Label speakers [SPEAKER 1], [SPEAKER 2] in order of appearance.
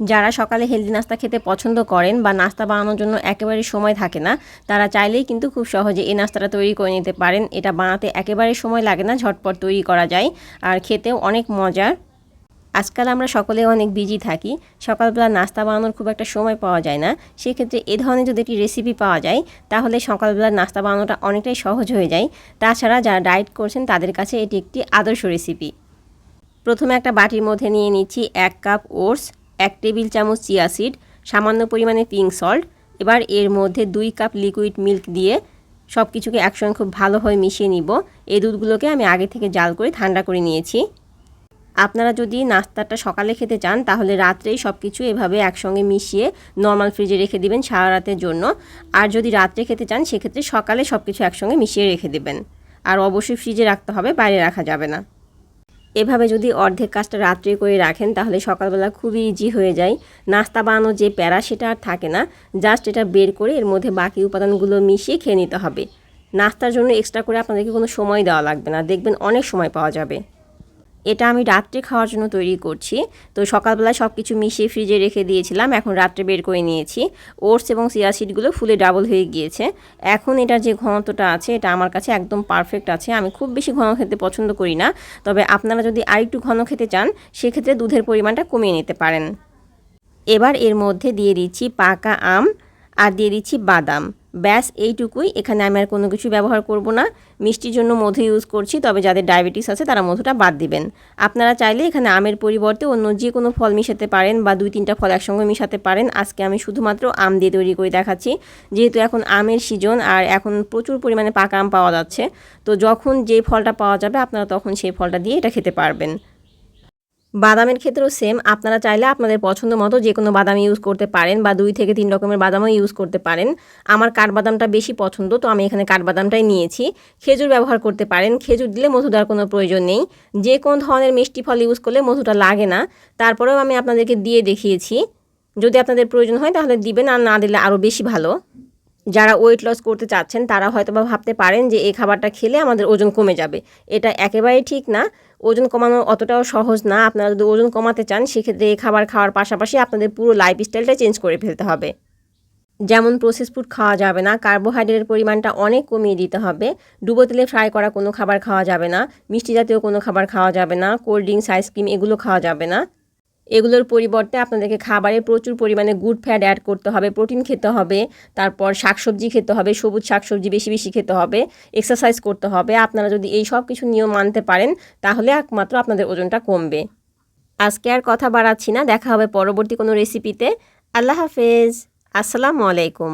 [SPEAKER 1] যারা সকালে হেলদি নাস্তা খেতে পছন্দ করেন বা নাস্তা বানানোর জন্য একেবারে সময় থাকে না, তারা চাইলেই কিন্তু খুব সহজে এই নাস্তাটা তৈরি করে নিতে পারেন। এটা বানাতে একেবারে সময় লাগে না, ঝটপট তৈরি করা যায় আর খেতেও অনেক মজার। আজকাল আমরা সকলে অনেক বিজি থাকি, সকালবেলা নাস্তা বানানোর খুব একটা সময় পাওয়া যায় না। সেক্ষেত্রে এ ধরনের যদি একটি রেসিপি পাওয়া যায়, তাহলে সকালবেলা নাস্তা বানানোটা অনেকটাই সহজ হয়ে যায়। তাছাড়া যারা ডায়েট করছেন, তাদের কাছে এটি একটি আদর্শ রেসিপি প্রথমে একটা বাটির মধ্যে নিয়ে নিচ্ছি এক কাপ ওটস এক টেবিল চামচ চিয়া সিড, সামান্য পরিমাণে পিঙ্ক সল্ট। এবার এর মধ্যে দুই কাপ লিকুইড মিল্ক দিয়ে সব কিছুকে একসঙ্গে খুব ভালোভাবে মিশিয়ে নিব। এই দুধগুলোকে আমি আগে থেকে জাল করে ঠান্ডা করে নিয়েছি। আপনারা যদি নাস্তাটা সকালে খেতে চান, তাহলে রাত্রেই সব কিছু এভাবে একসঙ্গে মিশিয়ে নর্মাল ফ্রিজে রেখে দিবেন সারা রাতের জন্য। আর যদি রাত্রে খেতে চান, সেক্ষেত্রে সকালে সব কিছু একসঙ্গে মিশিয়ে রেখে দেবেন। আর অবশ্যই ফ্রিজে রাখতে হবে, বাইরে রাখা যাবে না। এভাবে যদি অর্ধেক কাজটা রাত্রে করে রাখেন, তাহলে সকালবেলা খুবই ইজি হয়ে যায়। নাস্তা বানানোর যে প্যারা, সেটা আর থাকে না। জাস্ট এটা বের করে এর মধ্যে বাকি উপাদানগুলো মিশিয়ে খেয়ে নিতে হবে। নাস্তার জন্য এক্সট্রা করে আপনাদেরকে কোনো সময় দেওয়া লাগবে না। দেখবেন অনেক সময় পাওয়া যাবে। এটা আমি রাত্রে খাওয়ার জন্য তৈরি করছি। তো সকালবেলা সব কিছু মিশিয়ে ফ্রিজে রেখে দিয়েছিলাম, এখন রাত্রে বের করে নিয়েছি। ওটস এবং সিয়া সিডগুলো ফুলে ডাবল হয়ে গিয়েছে। এখন এটার যে ঘনত্বটা আছে, এটা আমার কাছে একদম পারফেক্ট আছে। আমি খুব বেশি ঘন খেতে পছন্দ করি না, তবে আপনারা যদি আরেকটু ঘন খেতে চান, সেক্ষেত্রে দুধের পরিমাণটা কমিয়ে নিতে পারেন। এবার এর মধ্যে দিয়ে দিচ্ছি পাকা আম। আর দিয়ে দিচ্ছি বাদাম। ব্যাস, এইটুকুই। এখানে আমি আর কোনো কিছু ব্যবহার করব না। মিষ্টির জন্য মধু ইউজ করছি, তবে যাদের ডায়াবেটিস আছে তারা মধুটা বাদ দিবেন। আপনারা চাইলে এখানে আমের পরিবর্তে অন্য যে কোনো ফল মিশাতে পারেন বা দুই তিনটা ফল একসঙ্গে মিশাতে পারেন। আজকে আমি শুধুমাত্র আম দিয়ে তৈরি করে দেখাচ্ছি। যেহেতু এখন আমের সিজন আর এখন প্রচুর পরিমাণে পাকা আম পাওয়া যাচ্ছে, তো যখন যে ফলটা পাওয়া যাবে আপনারা তখন সেই ফলটা দিয়ে এটা খেতে পারবেন। বাদামের ক্ষেত্রেও সেম আপনারা চাইলে আপনাদের পছন্দ মতো যে কোনো বাদাম ইউজ করতে পারেন বা দুই থেকে তিন রকমের বাদামও ইউজ করতে পারেন। আমার কাঠবাদামটা বেশি পছন্দ, তো আমি এখানে কাঠবাদামটাই নিয়েছি। খেজুর ব্যবহার করতে পারেন। খেজুর দিলে মধু দেওয়ার কোনো প্রয়োজন নেই। যে কোনো ধরনের মিষ্টি ফল ইউজ করলে মধুটা লাগে না। তারপরেও আমি আপনাদেরকে দিয়ে দেখিয়েছি। যদি আপনাদের প্রয়োজন হয় তাহলে দিবেন, আর না দিলে আরও বেশি ভালো। যারা ওয়েট লস করতে চাচ্ছেন, তারা হয়তো বা ভাবতে পারেন যে এই খাবারটা খেলে আমাদের ওজন কমে যাবে। এটা একেবারেই ঠিক না। ওজন কমানো অতটাও সহজ না। আপনারা যদি ওজন কমাতে চান, সেক্ষেত্রে এই খাবার খাওয়ার পাশাপাশি আপনাদের পুরো লাইফস্টাইলটা চেঞ্জ করে ফেলতে হবে। যেমন প্রসেস ফুড খাওয়া যাবে না। কার্বোহাইড্রেটের পরিমাণটা অনেক কমিয়ে দিতে হবে। ডুবো তেলে ফ্রাই করা কোনো খাবার খাওয়া যাবে না। মিষ্টি জাতীয় কোনো খাবার খাওয়া যাবে না। কোল্ড ড্রিঙ্কস আইসক্রিম এগুলো খাওয়া যাবে না। এগুলোর পরিবর্তে আপনাদেরকে খাবারে প্রচুর পরিমাণে গুড ফ্যাট অ্যাড করতে হবে প্রোটিন খেতে হবে, তারপর শাকসবজি খেতে হবে, সবুজ শাকসবজি বেশি বেশি খেতে হবে এক্সারসাইজ করতে হবে। আপনারা যদি এই সব কিছু নিয়ম মানতে পারেন, তাহলে একমাত্র আপনাদের ওজনটা কমবে। আজকে আর কথা বাড়াচ্ছি না, দেখা হবে পরবর্তী কোনো রেসিপিতে আল্লাহ হাফেজ। আসসালামু আলাইকুম।